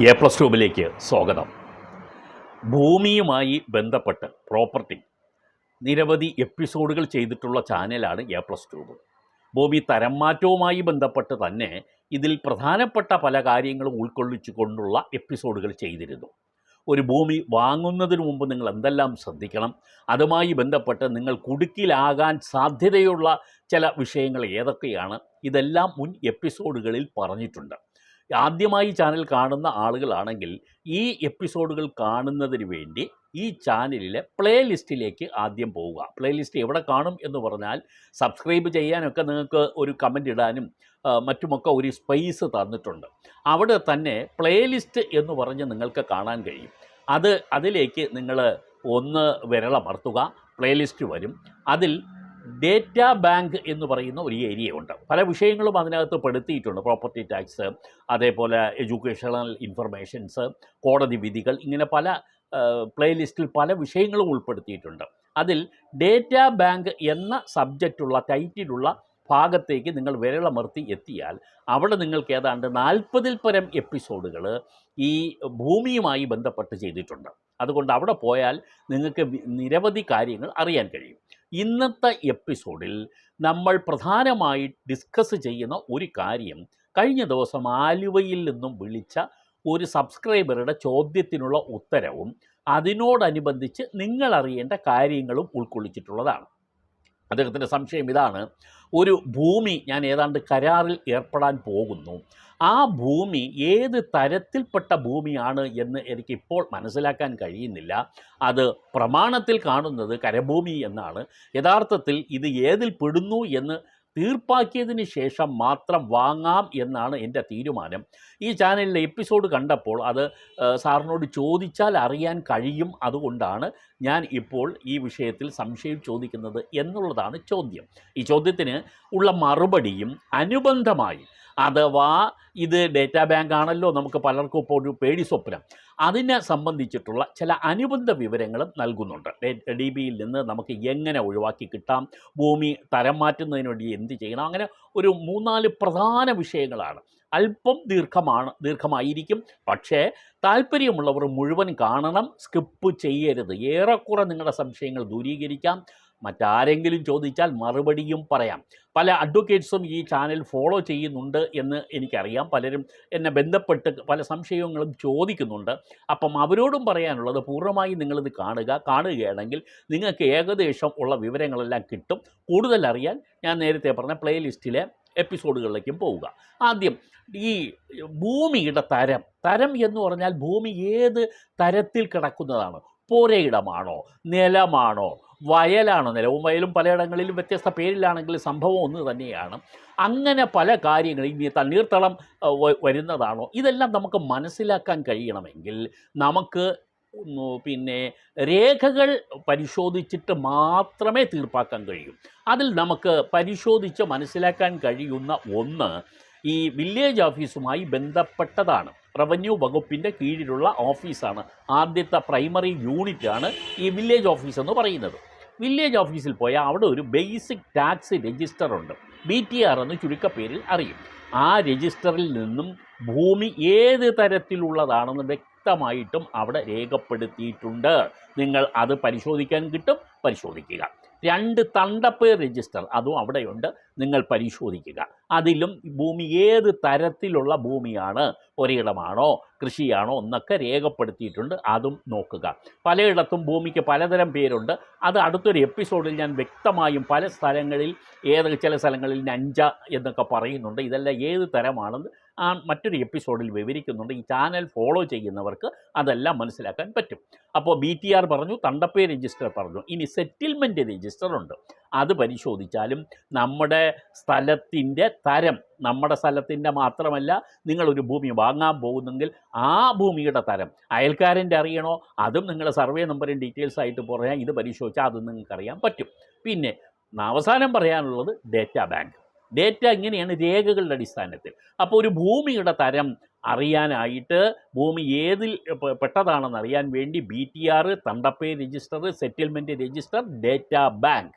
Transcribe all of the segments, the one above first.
A plus ട്യൂബിലേക്ക് സ്വാഗതം. ഭൂമിയുമായി ബന്ധപ്പെട്ട് property. നിരവധി എപ്പിസോഡുകൾ ചെയ്തിട്ടുള്ള ചാനലാണ് എ പ്ലസ് ട്യൂബ്. ഭൂമി തരം മാറ്റവുമായി ബന്ധപ്പെട്ട് തന്നെ ഇതിൽ പ്രധാനപ്പെട്ട പല കാര്യങ്ങളും ഉൾക്കൊള്ളിച്ചുകൊണ്ടുള്ള എപ്പിസോഡുകൾ ചെയ്തിരുന്നു. ഒരു ഭൂമി വാങ്ങുന്നതിന് മുമ്പ് നിങ്ങൾ എന്തെല്ലാം ശ്രദ്ധിക്കണം അതുമായി ബന്ധപ്പെട്ട് നിങ്ങൾ കുടുക്കിലാകാൻ സാധ്യതയുള്ള ചില വിഷയങ്ങൾ ഏതൊക്കെയാണ് ഇതെല്ലാം മുൻ എപ്പിസോഡുകളിൽ പറഞ്ഞിട്ടുണ്ട്. ആദ്യമായി ചാനൽ കാണുന്ന ആളുകളാണെങ്കിൽ ഈ എപ്പിസോഡുകൾ കാണുന്നതിന് വേണ്ടി ഈ ചാനലിലെ പ്ലേ ലിസ്റ്റിലേക്ക് ആദ്യം പോവുക. പ്ലേലിസ്റ്റ് എവിടെ കാണും എന്ന് പറഞ്ഞാൽ സബ്സ്ക്രൈബ് ചെയ്യാനൊക്കെ നിങ്ങൾക്ക് ഒരു കമന്റ് ഇടാനും മറ്റുമൊക്കെ ഒരു സ്പേസ് തന്നിട്ടുണ്ട്. അവിടെ തന്നെ പ്ലേലിസ്റ്റ് എന്ന് പറഞ്ഞ് നിങ്ങൾക്ക് കാണാൻ കഴിയും. അത് അതിലേക്ക് നിങ്ങൾ ഒന്ന് വിരളമർത്തുക. പ്ലേ ലിസ്റ്റ് വരും. അതിൽ ഡേറ്റ ബാങ്ക് എന്ന് പറയുന്ന ഒരു ഏരിയ ഉണ്ട് പല വിഷയങ്ങളും അതിനകത്ത് പെടുത്തിയിട്ടുണ്ട്. പ്രോപ്പർട്ടി ടാക്സ് അതേപോലെ എഡ്യൂക്കേഷണൽ ഇൻഫർമേഷൻസ് കോടതി വിധികൾ ഇങ്ങനെ പല പ്ലേലിസ്റ്റിൽ പല വിഷയങ്ങളും ഉൾപ്പെടുത്തിയിട്ടുണ്ട്. അതിൽ ഡേറ്റ ബാങ്ക് എന്ന സബ്ജക്റ്റുള്ള ടൈറ്റിലുള്ള ഭാഗത്തേക്ക് നിങ്ങൾ വിരളമർത്തി എത്തിയാൽ അവിടെ നിങ്ങൾക്ക് ഏതാണ്ട് നാൽപ്പതിൽ പരം എപ്പിസോഡുകൾ ഈ ഭൂമിയുമായി ബന്ധപ്പെട്ട് ചെയ്തിട്ടുണ്ട്. അതുകൊണ്ട് അവിടെ പോയാൽ നിങ്ങൾക്ക് നിരവധി കാര്യങ്ങൾ അറിയാൻ കഴിയും. ഇന്നത്തെ എപ്പിസോഡിൽ നമ്മൾ പ്രധാനമായി ഡിസ്കസ് ചെയ്യുന്ന ഒരു കാര്യം കഴിഞ്ഞ ദിവസം ആലുവയിൽ നിന്നും വിളിച്ച ഒരു സബ്സ്ക്രൈബറുടെ ചോദ്യത്തിനുള്ള ഉത്തരവും അതിനോടനുബന്ധിച്ച് നിങ്ങൾ അറിയേണ്ട കാര്യങ്ങളും ഉൾക്കൊള്ളിച്ചിട്ടുള്ളതാണ്. അദ്ദേഹത്തിന്റെ സംശയം ഇതാണ്. ഒരു ഭൂമി ഞാൻ ഏതാണ്ട് കരാറിൽ ഏർപ്പെടാൻ പോകുന്നു. ആ ഭൂമി ഏത് തരത്തിൽപ്പെട്ട ഭൂമിയാണ് എന്ന് എനിക്കിപ്പോൾ മനസ്സിലാക്കാൻ കഴിയുന്നില്ല. അത് പ്രമാണത്തിൽ കാണുന്നത് കരഭൂമി എന്നാണ്. യഥാർത്ഥത്തിൽ ഇത് ഏതിൽ പെടുന്നു എന്ന് തീർപ്പാക്കിയതിന് ശേഷം മാത്രം വാങ്ങാം എന്നാണ് എന്റെ തീരുമാനം. ഈ ചാനലിലെ എപ്പിസോഡ് കണ്ടപ്പോൾ അത് സാറിനോട് ചോദിച്ചാൽ അറിയാൻ കഴിയും അതുകൊണ്ടാണ് ഞാൻ ഇപ്പോൾ ഈ വിഷയത്തിൽ സംശയം ചോദിക്കുന്നത് എന്നുള്ളതാണ് ചോദ്യം. ഈ ചോദ്യത്തിന് ഉള്ള മറുപടിയും അനുബന്ധമായി അഥവാ ഇത് ഡേറ്റാ ബാങ്ക് ആണല്ലോ നമുക്ക് പലർക്കും ഇപ്പോൾ ഒരു പേടി സ്വപ്നം. അതിനെ സംബന്ധിച്ചിട്ടുള്ള ചില അനുബന്ധ വിവരങ്ങളും നൽകുന്നുണ്ട്. ഡി ബിയിൽ നിന്ന് നമുക്ക് എങ്ങനെ ഒഴിവാക്കി കിട്ടാം? ഭൂമി തരം മാറ്റുന്നതിന് വേണ്ടി എന്ത് ചെയ്യണം? അങ്ങനെ ഒരു മൂന്നാൽ പ്രധാന വിഷയങ്ങളാണ്. അല്പം ദീർഘമാണ് ദീർഘമായിരിക്കും. പക്ഷേ താല്പര്യമുള്ളവർ മുഴുവൻ കാണണം സ്കിപ്പ് ചെയ്യരുത്. ഏറെക്കുറെ നിങ്ങളുടെ സംശയങ്ങൾ ദൂരീകരിക്കാം. മറ്റാരെങ്കിലും ചോദിച്ചാൽ മറുപടിയും പറയാം. പല അഡ്വക്കേറ്റ്സും ഈ ചാനൽ ഫോളോ ചെയ്യുന്നുണ്ട് എന്ന് എനിക്കറിയാം. പലരും എന്നെ ബന്ധപ്പെട്ട് പല സംശയങ്ങളും ചോദിക്കുന്നുണ്ട്. അപ്പം അവരോടും പറയാനുള്ളത് പൂർണമായും നിങ്ങളിത് കാണുക. കാണുകയാണെങ്കിൽ നിങ്ങൾക്ക് ഏകദേശം ഉള്ള വിവരങ്ങളെല്ലാം കിട്ടും. കൂടുതൽ അറിയാൻ ഞാൻ നേരത്തെ പറഞ്ഞ പ്ലേലിസ്റ്റിലെ എപ്പിസോഡുകളിലേക്കും പോവുക. ആദ്യം ഈ ഭൂമിയുടെ തരം. തരം എന്ന് പറഞ്ഞാൽ ഭൂമി ഏത് തരത്തിൽ കിടക്കുന്നതാണ്? പോരയിടമാണോ? നിലമാണോ? വയലാണോ നിലവും വയലും പലയിടങ്ങളിലും വ്യത്യസ്ത പേരിലാണെങ്കിലും സംഭവം ഒന്ന് തന്നെയാണ്. അങ്ങനെ പല കാര്യങ്ങളും ഇനി തണ്ണീർത്തളം വരുന്നതാണോ? ഇതെല്ലാം നമുക്ക് മനസ്സിലാക്കാൻ കഴിയണമെങ്കിൽ നമുക്ക് പിന്നെ രേഖകൾ പരിശോധിച്ചിട്ട് മാത്രമേ തീർപ്പാക്കാൻ കഴിയൂ. അതിൽ നമുക്ക് പരിശോധിച്ച് മനസ്സിലാക്കാൻ കഴിയുന്ന ഒന്ന് ഈ വില്ലേജ് ഓഫീസുമായി ബന്ധപ്പെട്ടതാണ്. റവന്യൂ വകുപ്പിന്റെ കീഴിലുള്ള ഓഫീസാണ്. ആദ്യത്തെ പ്രൈമറി യൂണിറ്റാണ് ഈ വില്ലേജ് ഓഫീസ് എന്ന് പറയുന്നത്. വില്ലേജ് ഓഫീസിൽ പോയാൽ അവിടെ ഒരു ബേസിക് ടാക്സ് രജിസ്റ്റർ ഉണ്ട്. ബി ടി ആർ എന്ന് ചുരുക്കപ്പേരിൽ അറിയും. ആ രജിസ്റ്ററിൽ നിന്നും ഭൂമി ഏത് തരത്തിലുള്ളതാണെന്ന് വ്യക്തമായിട്ടും അവിടെ രേഖപ്പെടുത്തിയിട്ടുണ്ട്. നിങ്ങൾ അത് പരിശോധിക്കാൻ കിട്ടും പരിശോധിക്കുക. രണ്ട് തണ്ടപ്പേർ രജിസ്റ്റർ അതും അവിടെയുണ്ട്. നിങ്ങൾ പരിശോധിക്കുക. അതിലും ഭൂമി ഏത് തരത്തിലുള്ള ഭൂമിയാണ്? ഒരിടമാണോ? കൃഷിയാണോ? എന്നൊക്കെ രേഖപ്പെടുത്തിയിട്ടുണ്ട്. അതും നോക്കുക. പലയിടത്തും ഭൂമിക്ക് പലതരം പേരുണ്ട്. അത് അടുത്തൊരു എപ്പിസോഡിൽ ഞാൻ വ്യക്തമായും പല സ്ഥലങ്ങളിൽ ഏത് ചില സ്ഥലങ്ങളിൽ നഞ്ച എന്നൊക്കെ പറയുന്നുണ്ട്. ഇതെല്ലാം ഏത് തരമാണെന്ന് ആ മറ്റൊരു എപ്പിസോഡിൽ വിവരിക്കുന്നുണ്ട്. ഈ ചാനൽ ഫോളോ ചെയ്യുന്നവർക്ക് അതെല്ലാം മനസ്സിലാക്കാൻ പറ്റും. അപ്പോൾ ബി ടി ആർ പറഞ്ഞു തണ്ടപ്പേ രജിസ്റ്റർ പറഞ്ഞു. ഇനി സെറ്റിൽമെന്റ് രജിസ്റ്റർ ഉണ്ട്. അത് പരിശോധിച്ചാലും നമ്മുടെ സ്ഥലത്തിന്റെ തരം നമ്മുടെ സ്ഥലത്തിന്റെ മാത്രമല്ല നിങ്ങളൊരു ഭൂമി വാങ്ങാൻ പോകുന്നെങ്കിൽ ആ ഭൂമിയുടെ തരം അയൽക്കാരന്റെ അറിയണോ? അതും നിങ്ങളുടെ സർവേ നമ്പറും ഡീറ്റെയിൽസ് ആയിട്ട് പറയാം. ഇത് പരിശോധിച്ചാൽ അത് നിങ്ങൾക്ക് അറിയാൻ പറ്റും. പിന്നെ അവസാനം പറയാനുള്ളത് ഡേറ്റാ ബാങ്ക് ഡേറ്റ ഇങ്ങനെയാണ് രേഖകളുടെ അടിസ്ഥാനത്തിൽ. അപ്പോൾ ഒരു ഭൂമിയുടെ തരം അറിയാനായിട്ട് ഭൂമി ഏതിൽ പെട്ടതാണെന്ന് അറിയാൻ വേണ്ടി B T R തണ്ടപ്പേ register settlement register data bank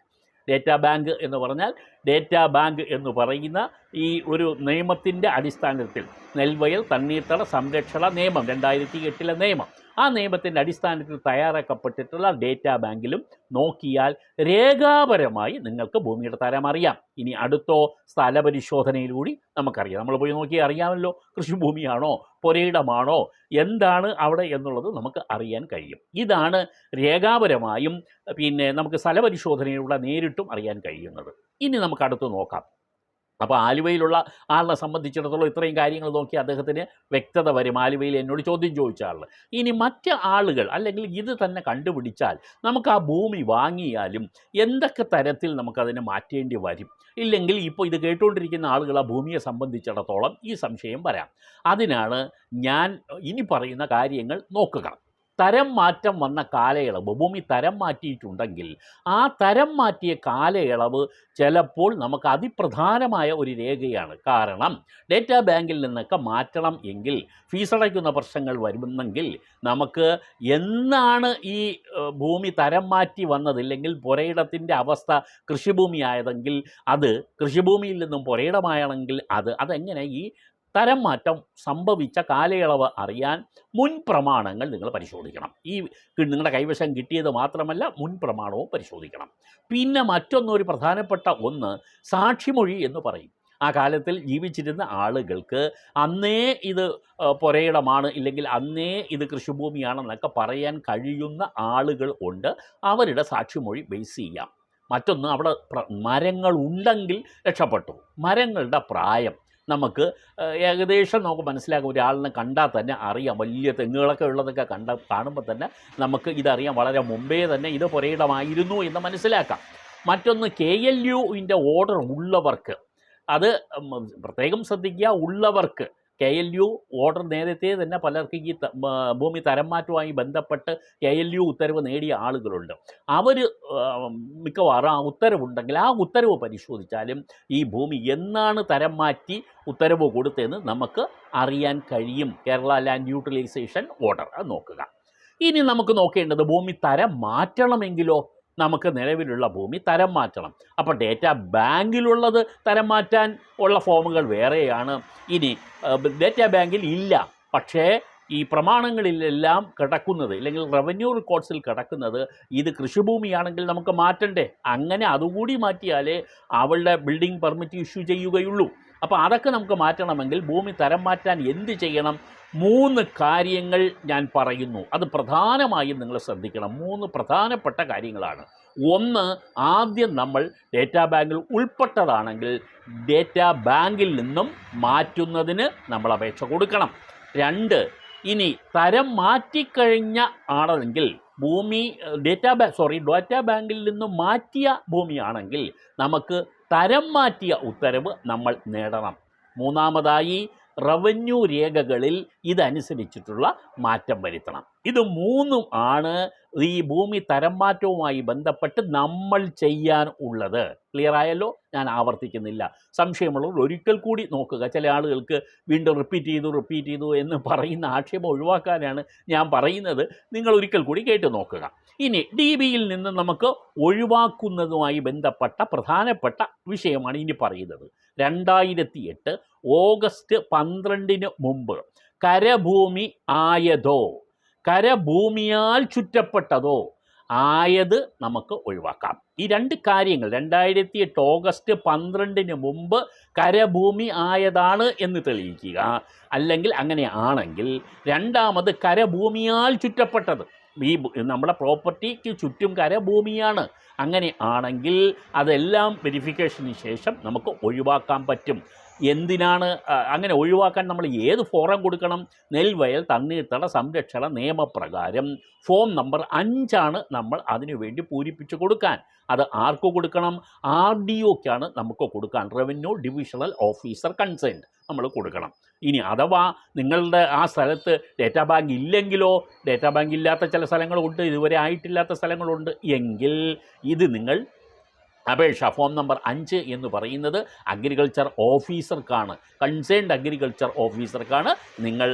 data bank എന്ന് പറഞ്ഞാൽ ഡേറ്റ ബാങ്ക് എന്ന് പറയുന്ന ഈ ഒരു നിയമത്തിന്റെ അടിസ്ഥാനത്തിൽ നെൽവയൽ തണ്ണീർത്തട സംരക്ഷണ നിയമം രണ്ടായിരത്തി എട്ടിലെ നിയമം. ആ നിയമത്തിന്റെ അടിസ്ഥാനത്തിൽ തയ്യാറാക്കപ്പെട്ടിട്ടുള്ള ഡേറ്റാ ബാങ്കിലും നോക്കിയാൽ രേഖാപരമായി നിങ്ങൾക്ക് ഭൂമിയുടെ തരം അറിയാം. ഇനി അടുത്തോ സ്ഥലപരിശോധനയിലൂടി നമുക്കറിയാം. നമ്മൾ പോയി നോക്കി അറിയാമല്ലോ. കൃഷിഭൂമിയാണോ? പുരയിടമാണോ? എന്താണ് അവിടെ എന്നുള്ളത് നമുക്ക് അറിയാൻ കഴിയും. ഇതാണ് രേഖാപരമായും പിന്നെ നമുക്ക് സ്ഥലപരിശോധനയിലൂടെ നേരിട്ടും അറിയാൻ കഴിയുന്നത്. ഇനി നമുക്ക് അടുത്ത് നോക്കാം. അപ്പോൾ ആലുവയിലുള്ള ആളിനെ സംബന്ധിച്ചിടത്തോളം ഇത്രയും കാര്യങ്ങൾ നോക്കി അദ്ദേഹത്തിന് വ്യക്തത വരും. ആലുവയിൽ എന്നോട് ചോദ്യം ചോദിച്ച ആൾ ഇനി മറ്റ് ആളുകൾ അല്ലെങ്കിൽ ഇത് തന്നെ കണ്ടുപിടിച്ചാൽ നമുക്ക് ആ ഭൂമി വാങ്ങിയാലും എന്തൊക്കെ തരത്തിൽ നമുക്കതിനെ മാറ്റേണ്ടി വരും? ഇല്ലെങ്കിൽ ഇപ്പോൾ ഇത് കേട്ടുകൊണ്ടിരിക്കുന്ന ആളുകൾ ആ ഭൂമിയെ സംബന്ധിച്ചിടത്തോളം ഈ സംശയം വരാം. അതിനാണ് ഞാൻ ഇനി പറയുന്ന കാര്യങ്ങൾ നോക്കുക. തരം മാറ്റം വന്ന കാലയളവ് ഭൂമി തരം മാറ്റിയിട്ടുണ്ടെങ്കിൽ ആ തരം മാറ്റിയ കാലയളവ് ചിലപ്പോൾ നമുക്ക് അതിപ്രധാനമായ ഒരു രേഖയാണ്. കാരണം ഡേറ്റാ ബാങ്കിൽ നിന്നൊക്കെ മാറ്റണം എങ്കിൽ ഫീസടയ്ക്കുന്ന പ്രശ്നങ്ങൾ വരുന്നെങ്കിൽ നമുക്ക് എന്നാണ് ഈ ഭൂമി തരം മാറ്റി വന്നത് ഇല്ലെങ്കിൽ പുരയിടത്തിന്റെ അവസ്ഥ കൃഷിഭൂമി ആയതെങ്കിൽ അത് കൃഷിഭൂമിയിൽ നിന്നും പുരയിടമായണമെങ്കിൽ അത് അതെങ്ങനെ ഈ തരം മാറ്റം സംഭവിച്ച കാലയളവ് അറിയാൻ മുൻ പ്രമാണങ്ങൾ നിങ്ങൾ പരിശോധിക്കണം. ഈ നിങ്ങളുടെ കൈവശം കിട്ടിയത് മാത്രമല്ല മുൻ പ്രമാണവും പരിശോധിക്കണം. പിന്നെ മറ്റൊന്നൊരു പ്രധാനപ്പെട്ട ഒന്ന് സാക്ഷിമൊഴി എന്ന് പറയും. ആ കാലത്തിൽ ജീവിച്ചിരുന്ന ആളുകൾക്ക് അന്നേ ഇത് പുരയിടമാണ് ഇല്ലെങ്കിൽ അന്നേ ഇത് കൃഷിഭൂമിയാണെന്നൊക്കെ പറയാൻ കഴിയുന്ന ആളുകൾ ഉണ്ട്. അവരുടെ സാക്ഷിമൊഴി ബേസ് ചെയ്യാം. മറ്റൊന്ന് അവിടെ മരങ്ങൾ ഉണ്ടെങ്കിൽ രക്ഷപ്പെട്ടു. മരങ്ങളുടെ പ്രായം നമുക്ക് ഏകദേശം നമുക്ക് മനസ്സിലാക്കും ഒരാളിനെ കണ്ടാൽ തന്നെ അറിയാം. വലിയ തെങ്ങുകളൊക്കെ ഉള്ളതൊക്കെ കണ്ട കാണുമ്പോൾ തന്നെ നമുക്ക് ഇതറിയാം. വളരെ മുമ്പേ തന്നെ ഇത് പുരയിടമായിരുന്നു എന്ന് മനസ്സിലാക്കാം. മറ്റൊന്ന് കെ എൽ യുവിന്റെ ഓർഡർ ഉള്ളവർക്ക്. അത് പ്രത്യേകം ശ്രദ്ധിക്കുക ഉള്ളവർക്ക്. കെ എൽ യു ഓർഡർ നേരത്തെ തന്നെ പലർക്കും ഈ ഭൂമി തരം മാറ്റവുമായി ബന്ധപ്പെട്ട് കെ എൽ യു ഉത്തരവ് നേടിയ ആളുകളുണ്ട്. അവർ മിക്കവാറും ആ ഉത്തരവുണ്ടെങ്കിൽ ആ ഉത്തരവ് പരിശോധിച്ചാലും ഈ ഭൂമി എന്നാണ് തരം മാറ്റി ഉത്തരവ് കൊടുത്തതെന്ന് നമുക്ക് അറിയാൻ കഴിയും. കേരള ലാൻഡ് യൂട്ടിലൈസേഷൻ ഓർഡർ നോക്കുക. ഇനി നമുക്ക് നോക്കേണ്ടത് ഭൂമി തരം മാറ്റണമെങ്കിലോ നമുക്ക് നിലവിലുള്ള ഭൂമി തരം മാറ്റണം. അപ്പോൾ ഡേറ്റ ബാങ്കിലുള്ളത് തരം മാറ്റാൻ ഉള്ള ഫോമുകൾ വേറെയാണ്. ഇനി ഡേറ്റ ബാങ്കിൽ ഇല്ല. പക്ഷേ ഈ പ്രമാണങ്ങളിലെല്ലാം കിടക്കുന്നത് അല്ലെങ്കിൽ റവന്യൂ റെക്കോർഡ്സിൽ കിടക്കുന്നത് ഇത് കൃഷിഭൂമിയാണെങ്കിൽ നമുക്ക് മാറ്റണ്ടേ. അങ്ങനെ അതുകൂടി മാറ്റിയാലേ അവളുടെ ബിൽഡിംഗ് പെർമിറ്റ് ഇഷ്യൂ ചെയ്യുകയുള്ളൂ. അപ്പോൾ അതൊക്കെ നമുക്ക് മാറ്റണമെങ്കിൽ ഭൂമി തരം മാറ്റാൻ എന്ത് ചെയ്യണം? മൂന്ന് കാര്യങ്ങൾ ഞാൻ പറയുന്നു. അത് പ്രധാനമായും നിങ്ങൾ ശ്രദ്ധിക്കണം. മൂന്ന് പ്രധാനപ്പെട്ട കാര്യങ്ങളാണ്. ഒന്ന് ആദ്യം നമ്മൾ ഡേറ്റാ ബാങ്കിൽ ഉൾപ്പെട്ടതാണെങ്കിൽ ഡേറ്റാ ബാങ്കിൽ നിന്നും മാറ്റുന്നതിന് നമ്മൾ അപേക്ഷ കൊടുക്കണം. രണ്ട് ഇനി തരം മാറ്റിക്കഴിഞ്ഞ ആണെങ്കിൽ ഭൂമി ഡേറ്റാ ബാ സോറി ഡേറ്റാ ബാങ്കിൽ നിന്ന് മാറ്റിയ ഭൂമിയാണെങ്കിൽ നമുക്ക് തരം മാറ്റിയ ഉത്തരവ് നമ്മൾ നേടണം. മൂന്നാമതായി റവന്യൂ രേഖകളിൽ ഇതനുസരിച്ചിട്ടുള്ള മാറ്റം വരുത്തണം. ഇത് മൂന്നും ആണ് ഈ ഭൂമി തരം മാറ്റവുമായി ബന്ധപ്പെട്ട് നമ്മൾ ചെയ്യാൻ ഉള്ളത്. ക്ലിയർ ആയല്ലോ? ഞാൻ ആവർത്തിക്കുന്നില്ല. സംശയമുള്ളവർ ഒരിക്കൽ കൂടി നോക്കുക. ചില ആളുകൾക്ക് വീണ്ടും റിപ്പീറ്റ് ചെയ്തു റിപ്പീറ്റ് ചെയ്തു എന്ന് പറയുന്ന ആക്ഷേപം ഒഴിവാക്കാനാണ് ഞാൻ പറയുന്നത്. നിങ്ങൾ ഒരിക്കൽ കൂടി കേട്ട് നോക്കുക. ഇനി ഡി ബിയിൽ നിന്ന് നമുക്ക് ഒഴിവാക്കുന്നതുമായി ബന്ധപ്പെട്ട പ്രധാനപ്പെട്ട വിഷയമാണ് ഇനി പറയുന്നത്. രണ്ടായിരത്തി എട്ട് ഓഗസ്റ്റ് പന്ത്രണ്ടിന് മുമ്പ് കരഭൂമി ആയതോ കരഭൂമിയാൽ ചുറ്റപ്പെട്ടതോ ആയത് നമുക്ക് ഒഴിവാക്കാം. ഈ രണ്ട് കാര്യങ്ങൾ രണ്ടായിരത്തി എട്ട് ഓഗസ്റ്റ് പന്ത്രണ്ടിന് മുമ്പ് കരഭൂമി ആയതാണ് എന്ന് തെളിയിക്കുക. അല്ലെങ്കിൽ അങ്ങനെ ആണെങ്കിൽ രണ്ടാമത് കരഭൂമിയാൽ ചുറ്റപ്പെട്ടത്. ഈ നമ്മുടെ പ്രോപ്പർട്ടിക്ക് ചുറ്റും കരഭൂമിയാണ്. അങ്ങനെ ആണെങ്കിൽ അതെല്ലാം വെരിഫിക്കേഷന് ശേഷം നമുക്ക് ഒഴിവാക്കാൻ പറ്റും. എന്തിനാണ് അങ്ങനെ ഒഴിവാക്കാൻ നമ്മൾ ഏത് ഫോറം കൊടുക്കണം? നെൽവയൽ തണ്ണീർത്തട സംരക്ഷണ നിയമപ്രകാരം ഫോം നമ്പർ അഞ്ചാണ് നമ്മൾ അതിനുവേണ്ടി പൂരിപ്പിച്ച് കൊടുക്കാൻ. അത് ആർക്ക് കൊടുക്കണം? ആർ ഡി ഒക്കാണ് നമുക്ക് കൊടുക്കാൻ. റവന്യൂ ഡിവിഷണൽ ഓഫീസർ കൺസേൺഡ് നമ്മൾ കൊടുക്കണം. ഇനി അഥവാ നിങ്ങളുടെ ആ സ്ഥലത്ത് ഡേറ്റാ ബാങ്ക് ഇല്ലെങ്കിലോ ഡേറ്റാ ബാങ്ക് ഇല്ലാത്ത ചില സ്ഥലങ്ങളുണ്ട് ഇതുവരെ ആയിട്ടില്ലാത്ത സ്ഥലങ്ങളുണ്ട് എങ്കിൽ ഇത് നിങ്ങൾ അപേക്ഷ ഫോം നമ്പർ അഞ്ച് എന്ന് പറയുന്നത് അഗ്രികൾച്ചർ ഓഫീസർക്കാണ്. കൺസേൺഡ് അഗ്രികൾച്ചർ ഓഫീസർക്കാണ് നിങ്ങൾ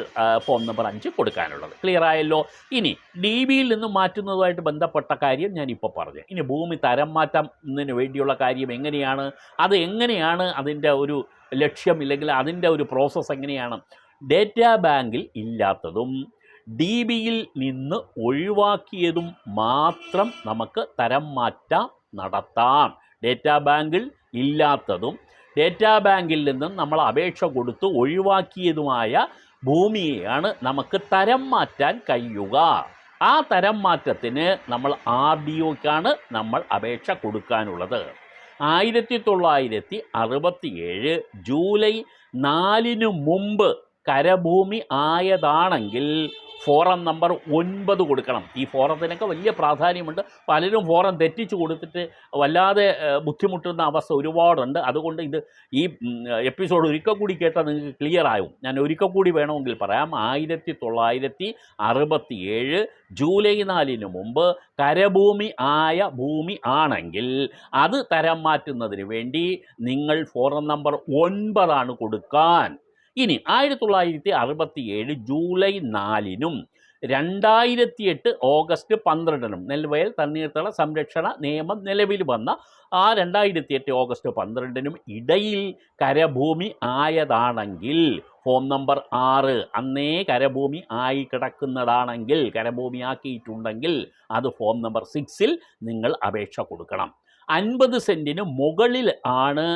ഫോം നമ്പർ അഞ്ച് കൊടുക്കാനുള്ളത്. ക്ലിയർ ആയല്ലോ? ഇനി ഡി ബിയിൽ നിന്ന് മാറ്റുന്നതുമായിട്ട് ബന്ധപ്പെട്ട കാര്യം ഞാനിപ്പോൾ പറഞ്ഞു. ഇനി ഭൂമി തരം മാറ്റുന്നതിന് വേണ്ടിയുള്ള കാര്യം എങ്ങനെയാണ്? അത് എങ്ങനെയാണ് അതിന്റെ ഒരു ലക്ഷ്യം ഇല്ലെങ്കിൽ അതിന്റെ ഒരു പ്രോസസ്സ് എങ്ങനെയാണ്? ഡേറ്റാ ബാങ്കിൽ ഇല്ലാത്തതും ഡി ബിയിൽ നിന്ന് ഒഴിവാക്കിയതും മാത്രം നമുക്ക് തരം മാറ്റം നടത്താം. ഡേറ്റാ ബാങ്കിൽ ഇല്ലാത്തതും ഡേറ്റാ ബാങ്കിൽ നിന്നും നമ്മൾ അപേക്ഷ കൊടുത്ത് ഒഴിവാക്കിയതുമായ ഭൂമിയെയാണ് നമുക്ക് തരം മാറ്റാൻ കഴിയുക. ആ തരം മാറ്റത്തിന് നമ്മൾ ആർ ഡി ഒക്കാണ് നമ്മൾ അപേക്ഷ കൊടുക്കാനുള്ളത്. ആയിരത്തി തൊള്ളായിരത്തി അറുപത്തിയേഴ് ജൂലൈ നാലിന് മുമ്പ് കരഭൂമി ആയതാണെങ്കിൽ ഫോറം നമ്പർ ഒൻപത് കൊടുക്കണം. ഈ ഫോറത്തിനൊക്കെ വലിയ പ്രാധാന്യമുണ്ട്. പലരും ഫോറം തെറ്റിച്ച് കൊടുത്തിട്ട് വല്ലാതെ ബുദ്ധിമുട്ടുന്ന അവസ്ഥ ഒരുപാടുണ്ട്. അതുകൊണ്ട് ഇത് ഈ എപ്പിസോഡ് ഒരിക്കൽ കൂടി കേട്ടാൽ നിങ്ങൾക്ക് ക്ലിയർ ആവും. ഞാൻ ഒരിക്കൽ കൂടി വേണമെങ്കിൽ പറയാം. ആയിരത്തി തൊള്ളായിരത്തി അറുപത്തി ഏഴ് ജൂലൈ നാലിന് മുമ്പ് കരഭൂമി ആയ ഭൂമി ആണെങ്കിൽ അത് തരം മാറ്റുന്നതിന് വേണ്ടി നിങ്ങൾ ഫോറം നമ്പർ ഒൻപതാണ് കൊടുക്കാൻ. ഇനി ആയിരത്തി തൊള്ളായിരത്തി അറുപത്തി ഏഴ് ജൂലൈ നാലിനും രണ്ടായിരത്തി എട്ട് ഓഗസ്റ്റ് പന്ത്രണ്ടിനും നെൽവയൽ തണ്ണീർത്തട സംരക്ഷണ നിയമം നിലവിൽ വന്ന ആ രണ്ടായിരത്തി എട്ട് ഓഗസ്റ്റ് പന്ത്രണ്ടിനും ഇടയിൽ കരഭൂമി ആയതാണെങ്കിൽ ഫോം നമ്പർ ആറ് അന്നേ കരഭൂമി ആയി കിടക്കുന്നതാണെങ്കിൽ കരഭൂമിയാക്കിയിട്ടുണ്ടെങ്കിൽ അത് ഫോം നമ്പർ സിക്സിൽ നിങ്ങൾ അപേക്ഷ കൊടുക്കണം. അൻപത് സെന്റിന് മുകളിൽ ആണ്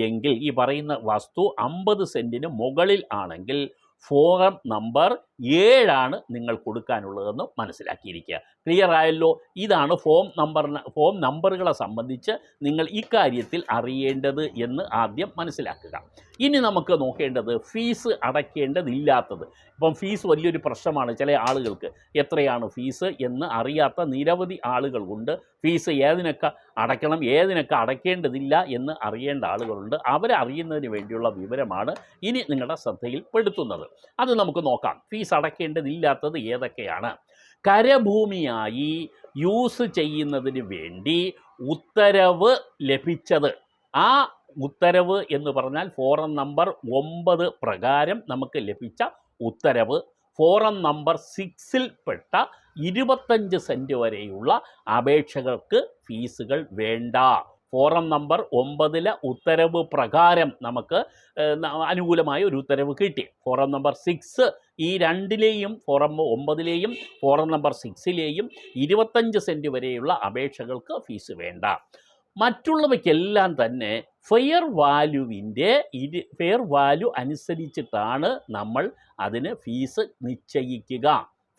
എങ്കിൽ ഈ പറയുന്ന വസ്തു അമ്പത് സെന്റിന് മുകളിൽ ആണെങ്കിൽ ഫോറം നമ്പർ ഏഴാണ് നിങ്ങൾ കൊടുക്കാനുള്ളതെന്ന് മനസ്സിലാക്കിയിരിക്കുക. ക്ലിയർ ആയല്ലോ? ഇതാണ് ഫോം നമ്പർ ഫോം നമ്പറുകളെ സംബന്ധിച്ച് നിങ്ങൾ ഇക്കാര്യത്തിൽ അറിയേണ്ടത് എന്ന് ആദ്യം മനസ്സിലാക്കുക. ഇനി നമുക്ക് നോക്കേണ്ടത് ഫീസ് അടയ്ക്കേണ്ടതില്ലാത്തത്. ഇപ്പം ഫീസ് വലിയൊരു പ്രശ്നമാണ് ചില ആളുകൾക്ക്. എത്രയാണ് ഫീസ് എന്ന് അറിയാത്ത നിരവധി ആളുകളുണ്ട്. ഫീസ് ഏതിനൊക്കെ അടയ്ക്കണം ഏതിനൊക്കെ അടയ്ക്കേണ്ടതില്ല എന്ന് അറിയേണ്ട ആളുകളുണ്ട്. അവരെ അറിയുന്നതിന് വേണ്ടിയുള്ള വിവരമാണ് ഇനി നിങ്ങളുടെ ശ്രദ്ധയിൽ പെടുത്തുന്നത് അത് നമുക്ക് നോക്കാം. ഫീസ് അടയ്ക്കേണ്ടതില്ലാത്തത് ഏതൊക്കെയാണ്? കരഭൂമിയായി യൂസ് ചെയ്യുന്നതിന് വേണ്ടി ഉത്തരവ് ലഭിച്ചത്. ആ ഉത്തരവ് എന്ന് പറഞ്ഞാൽ ഫോറം നമ്പർ ഒമ്പത് പ്രകാരം നമുക്ക് ലഭിച്ച ഉത്തരവ്. ഫോറം നമ്പർ സിക്സിൽ പെട്ട ഇരുപത്തഞ്ച് സെന്റ് വരെയുള്ള അപേക്ഷകൾക്ക് ഫീസുകൾ വേണ്ട. ഫോറം നമ്പർ ഒമ്പതിലെ ഉത്തരവ് പ്രകാരം നമുക്ക് അനുകൂലമായ ഒരു ഉത്തരവ് കിട്ടി. ഫോറം നമ്പർ സിക്സ് ഈ രണ്ടിലെയും ഫോറം ഒമ്പതിലെയും ഫോറം നമ്പർ സിക്സിലെയും ഇരുപത്തഞ്ച് സെന്റ് വരെയുള്ള അപേക്ഷകൾക്ക് ഫീസ് വേണ്ട. മറ്റുള്ളവയ്ക്കെല്ലാം തന്നെ ഫെയർ വാല്യുവിന്റെ ഇരു ഫെയർ വാല്യൂ അനുസരിച്ചിട്ടാണ് നമ്മൾ അതിന് ഫീസ് നിശ്ചയിക്കുക.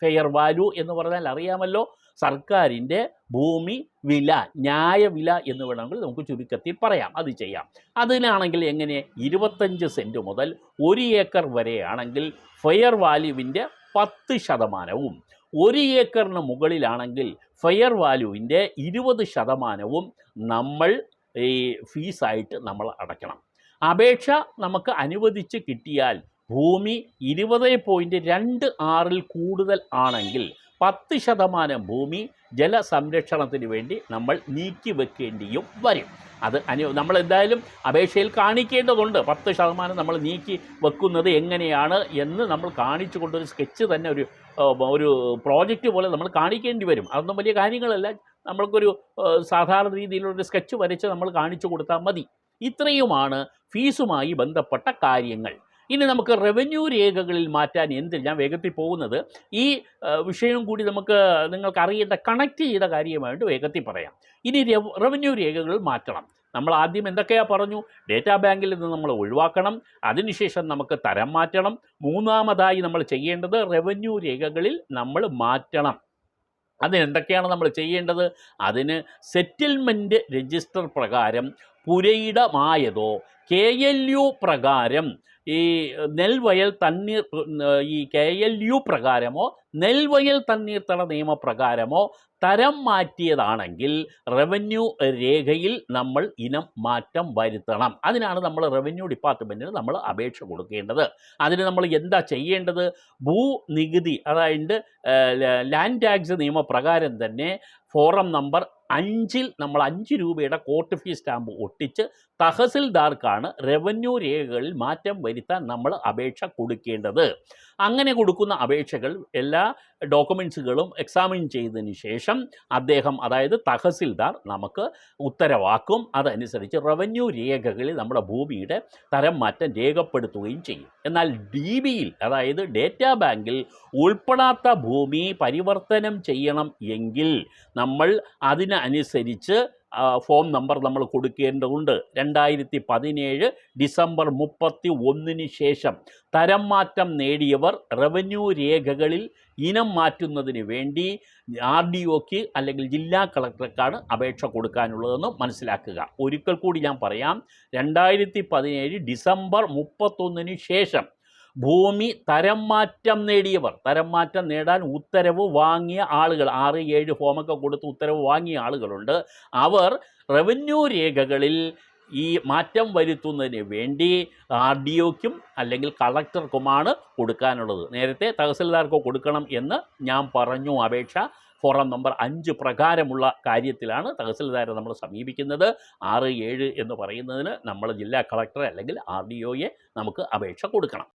ഫെയർ വാല്യൂ എന്ന് പറഞ്ഞാൽ അറിയാമല്ലോ സർക്കാരിന്റെ ഭൂമി വില ന്യായവില എന്ന് വേണമെങ്കിൽ നമുക്ക് ചുരുക്കത്തിൽ പറയാം. അത് ചെയ്യാം. അതിനാണെങ്കിൽ എങ്ങനെ? ഇരുപത്തഞ്ച് സെന്റ് മുതൽ ഒരു ഏക്കർ വരെയാണെങ്കിൽ ഫെയർ വാല്യുവിന്റെ പത്ത് ശതമാനവും ഒരു ഏക്കറിന് മുകളിലാണെങ്കിൽ ഫെയർ വാല്യുവിന്റെ ഇരുപത് ശതമാനവും നമ്മൾ ഈ ഫീസായിട്ട് നമ്മൾ അടയ്ക്കണം. അപേക്ഷ നമുക്ക് അനുവദിച്ച് കിട്ടിയാൽ ഭൂമി ഇരുപത് പോയിന്റ് രണ്ട് ആറിൽ കൂടുതൽ ആണെങ്കിൽ പത്ത് ശതമാനം ഭൂമി ജലസംരക്ഷണത്തിന് വേണ്ടി നമ്മൾ നീക്കി വെക്കേണ്ടിയും വരും. അത് അനു നമ്മൾ എന്തായാലും അപേക്ഷയിൽ കാണിക്കേണ്ടതുണ്ട്. പത്ത് ശതമാനം നമ്മൾ നീക്കി വെക്കുന്നത് എങ്ങനെയാണ് എന്ന് നമ്മൾ കാണിച്ചു കൊണ്ടൊരു സ്കെച്ച് തന്നെ ഒരു ഒരു പ്രോജക്റ്റ് പോലെ നമ്മൾ കാണിക്കേണ്ടി വരും. അതൊന്നും വലിയ കാര്യങ്ങളല്ല. നമ്മൾക്കൊരു സാധാരണ രീതിയിലുള്ളൊരു സ്കെച്ച് വരച്ച് നമ്മൾ കാണിച്ചു കൊടുത്താൽ മതി. ഇത്രയുമാണ് ഫീസുമായി ബന്ധപ്പെട്ട കാര്യങ്ങൾ. ഇനി നമുക്ക് റവന്യൂ രേഖകളിൽ മാറ്റാൻ എന്ത് ഞാൻ വേഗത്തിൽ പോകുന്നത് ഈ വിഷയം കൂടി നമുക്ക് നിങ്ങൾക്ക് അറിയേണ്ട കണക്ട് ചെയ്ത കാര്യമായിട്ട് വേഗത്തിൽ പറയാം. ഇനി റവന്യൂ രേഖകൾ മാറ്റണം. നമ്മൾ ആദ്യം എന്തൊക്കെയാ പറഞ്ഞു? ഡേറ്റാ ബാങ്കിൽ നിന്ന് നമ്മൾ ഒഴിവാക്കണം. അതിനുശേഷം നമുക്ക് തരം മാറ്റണം. മൂന്നാമതായി നമ്മൾ ചെയ്യേണ്ടത് റവന്യൂ രേഖകളിൽ നമ്മൾ മാറ്റണം. അതിനെന്തൊക്കെയാണ് നമ്മൾ ചെയ്യേണ്ടത്? അതിന് സെറ്റിൽമെന്റ് രജിസ്റ്റർ പ്രകാരം പുരയിടമായതോ? കെ എൽ യു പ്രകാരം ഈ നെൽവയൽ തണ്ണീർ ഈ കെ എൽ യു പ്രകാരമോ നെൽവയൽ തണ്ണീർത്തട നിയമപ്രകാരമോ തരം മാറ്റിയതാണെങ്കിൽ റവന്യൂ രേഖയിൽ നമ്മൾ ഇനം മാറ്റം വരുത്തണം. അതിനാണ് നമ്മൾ റവന്യൂ ഡിപ്പാർട്ട്മെന്റിന് നമ്മൾ അപേക്ഷ കൊടുക്കേണ്ടത്. അതിന് നമ്മൾ എന്താ ചെയ്യേണ്ടത്? ഭൂനികുതി അതായത് ലാൻഡ് ടാക്സ് നിയമപ്രകാരം തന്നെ ഫോറം നമ്പർ അഞ്ചിൽ നമ്മൾ അഞ്ച് രൂപയുടെ കോർട്ട് ഫീസ് സ്റ്റാമ്പ് ഒട്ടിച്ച് തഹസിൽദാർക്കാണ് റവന്യൂ രേഖകളിൽ മാറ്റം വരുത്താൻ നമ്മൾ അപേക്ഷ കൊടുക്കേണ്ടത്. അങ്ങനെ കൊടുക്കുന്ന അപേക്ഷകൾ എല്ലാ ഡോക്യുമെൻസുകളും എക്സാമിൻ ചെയ്തതിന് ശേഷം അദ്ദേഹം അതായത് തഹസിൽദാർ നമുക്ക് ഉത്തരവാക്കും. അതനുസരിച്ച് റവന്യൂ രേഖകളിൽ നമ്മുടെ ഭൂമിയുടെ തരം മാറ്റം രേഖപ്പെടുത്തുകയും ചെയ്യും. എന്നാൽ ഡി ബിയിൽ അതായത് ഡേറ്റാ ബാങ്കിൽ ഉൾപ്പെടാത്ത ഭൂമി പരിവർത്തനം ചെയ്യണം എങ്കിൽ നമ്മൾ അതിനനുസരിച്ച് ഫോം നമ്പർ നമ്മൾ കൊടുക്കേണ്ടതുണ്ട്. രണ്ടായിരത്തി പതിനേഴ് ഡിസംബർ മുപ്പത്തി ഒന്നിന് ശേഷം തരം മാറ്റം നേടിയവർ റവന്യൂ രേഖകളിൽ ഇനം മാറ്റുന്നതിന് വേണ്ടി ആർ ഡി ഒക്ക് അല്ലെങ്കിൽ ജില്ലാ കളക്ടർക്കാണ് അപേക്ഷ കൊടുക്കാനുള്ളതെന്ന് മനസ്സിലാക്കുക. ഒരിക്കൽ കൂടി ഞാൻ പറയാം. രണ്ടായിരത്തി പതിനേഴ് ഡിസംബർ മുപ്പത്തൊന്നിന് ശേഷം ഭൂമി തരം മാറ്റം നേടിയവർ. തരം മാറ്റം നേടാൻ ഉത്തരവ് വാങ്ങിയ ആളുകൾ. ആറ് ഏഴ് ഫോമൊക്കെ കൊടുത്ത് ഉത്തരവ് വാങ്ങിയ ആളുകളുണ്ട്. അവർ റവന്യൂ രേഖകളിൽ ഈ മാറ്റം വരുത്തുന്നതിന് വേണ്ടി ആർ ഡി ഒക്കും അല്ലെങ്കിൽ കളക്ടർക്കുമാണ് കൊടുക്കാനുള്ളത്. നേരത്തെ തഹസിൽദാർക്കോ കൊടുക്കണം എന്ന് ഞാൻ പറഞ്ഞു. അപേക്ഷ ഫോറം നമ്പർ അഞ്ച് പ്രകാരമുള്ള കാര്യത്തിലാണ് തഹസിൽദാരെ നമ്മൾ സമീപിക്കുന്നത്. ആറ് ഏഴ് എന്ന് പറയുന്നതിന് നമ്മൾ ജില്ലാ കളക്ടർ അല്ലെങ്കിൽ ആർ ഡി ഒയെ നമുക്ക് അപേക്ഷ കൊടുക്കണം.